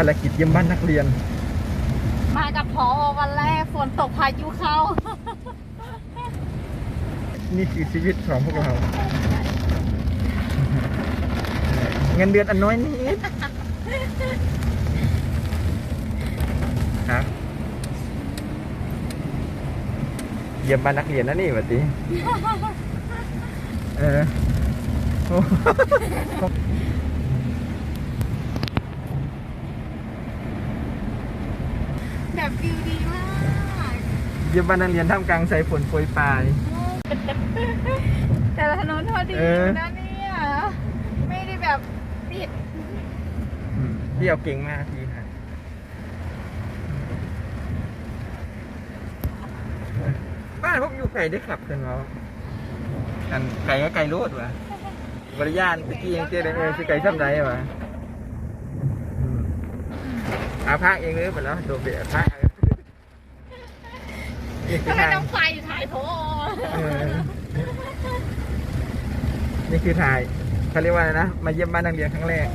ารกิจเยี่ยมบ้านนักเรียน มากับพอวันแรกฝนตกพายุเข้า นี่คือชีวิตของพวกเรา เงินเดือนอันน้อยนิดครับเยี่ยมบ้านนักเรียนนะนี่บัดนี้เออโอ้ แบบวิวดีมาก เยี่ยมบ้านนักเรียนท่ามกลางสายฝนโปรยปลาย แต่ถนนเท่าดีเออ นะเนี่ย ไม่ได้แบบปิดอืมพี่เอาเก่งมากพี่ค่ะบ้านพวกอยู่ไก่ได้ขับกันเนาะอันไก่ก็ไก่โลดวะบริยานตะกี้ยังเจอได้เออคือไก่ซ้ำไรวะอืม อาภาคเองเลยไปแล้วโดดเบียดภาคนี่คือทำไมทางต้องไฟถ่ายโพเออนี่คือถ่ายเขาเรียกว่าอะไรนะ มาเยี่ยมบ้านนักเรียนครั้งแรก